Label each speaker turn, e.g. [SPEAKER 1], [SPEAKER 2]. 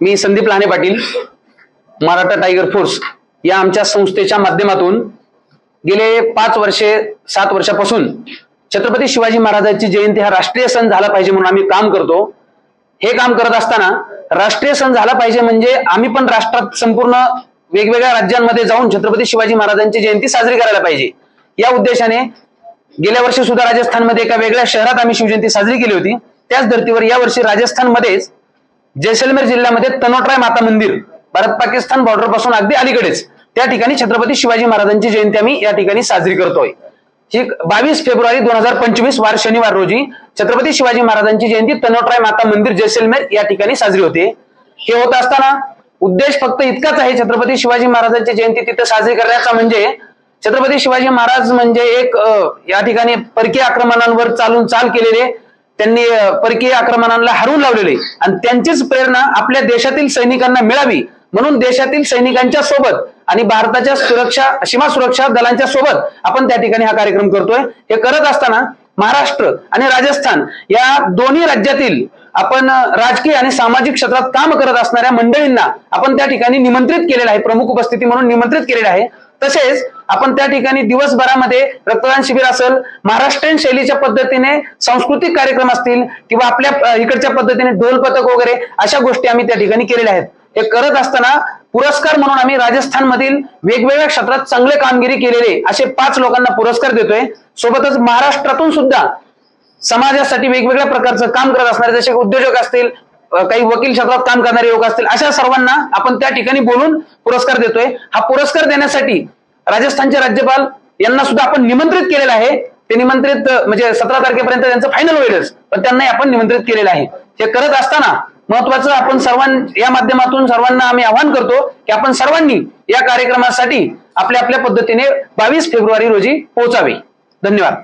[SPEAKER 1] मी Sandeep Lahane Patil Maratha tiger force या आमच्या संस्थेच्या माध्यमातून गेले पाच वर्षे सात वर्षापासून छत्रपती शिवाजी महाराजांची जयंती हा राष्ट्रीय सण झाला पाहिजे म्हणून आम्ही काम करतो. हे काम करत असताना राष्ट्रीय सण झाला पाहिजे म्हणजे आम्ही पण राष्ट्रात संपूर्ण वेगवेगळ्या राज्यांमध्ये जाऊन छत्रपती शिवाजी महाराजांची जयंती साजरी करायला पाहिजे. या उद्देशाने गेल्या वर्षी सुद्धा राजस्थानमध्ये एका वेगळ्या शहरात आम्ही शिवजयंती साजरी केली होती. त्याच धर्तीवर यावर्षी राजस्थानमध्येच जैसलमेर जिल्ह्यामध्ये तनोटराय माता मंदिर भारत पाकिस्तान बॉर्डरपासून अगदी अलीकडेच. त्या ठिकाणी छत्रपती शिवाजी महाराजांची जयंती आम्ही या ठिकाणी साजरी करतोय. ही बावीस फेब्रुवारी दोन हजार पंचवीस वार शनिवार रोजी छत्रपती शिवाजी महाराजांची जयंती तनोटराय माता मंदिर जैसलमेर या ठिकाणी साजरी होते. हे होत असताना उद्देश फक्त इतकाच आहे छत्रपती शिवाजी महाराजांची जयंती तिथं साजरी करण्याचा म्हणजे छत्रपती शिवाजी महाराज म्हणजे एक या ठिकाणी परकीय आक्रमणांवर चालून चाल केलेले त्यांनी परकीय आक्रमणांना हरवून लावलेले. आणि त्यांचीच प्रेरणा आपल्या देशातील सैनिकांना मिळावी. म्हणून देशातील सैनिकांच्या सोबत आणि भारताच्या सुरक्षा सीमा सुरक्षा दलांच्या सोबत आपण त्या ठिकाणी हा कार्यक्रम करतोय. हे करत असताना महाराष्ट्र आणि राजस्थान या दोन्ही राज्यातील आपण राजकीय आणि सामाजिक क्षेत्रात काम करत असणाऱ्या मंडळींना आपण त्या ठिकाणी निमंत्रित केलेलं आहे. प्रमुख उपस्थिती म्हणून निमंत्रित केलेलं आहे. तसेच आपण त्या ठिकाणी दिवसभरामध्ये रक्तदान शिबिर असेल महाराष्ट्रीयन शैलीच्या पद्धतीने सांस्कृतिक कार्यक्रम असतील किंवा आपल्या इकडच्या पद्धतीने ढोल पथक वगैरे अशा गोष्टी आम्ही त्या ठिकाणी केलेल्या आहेत. हे करत असताना पुरस्कार म्हणून आम्ही राजस्थानमधील वेगवेगळ्या क्षेत्रात चांगले कामगिरी केलेले असे पाच लोकांना पुरस्कार देतोय. सोबतच महाराष्ट्रातून सुद्धा समाजासाठी वेगवेगळ्या प्रकारचं काम करत असणारे जसे उद्योजक असतील काही वकील क्षेत्रात काम करणारे योग असतील अशा सर्वांना आपण त्या ठिकाणी बोलून पुरस्कार देतोय. हा पुरस्कार देण्यासाठी राजस्थानचे राज्यपाल यांना सुद्धा आपण निमंत्रित केलेलं आहे. ते निमंत्रित म्हणजे सतरा तारखेपर्यंत त्यांचं फायनल होईलच. पण त्यांनाही आपण निमंत्रित केलेलं आहे. हे करत असताना महत्वाचं आपण सर्वां या माध्यमातून सर्वांना आम्ही आवाहन करतो की आपण सर्वांनी या कार्यक्रमासाठी आपल्या आपल्या पद्धतीने बावीस फेब्रुवारी रोजी पोहोचावे. धन्यवाद.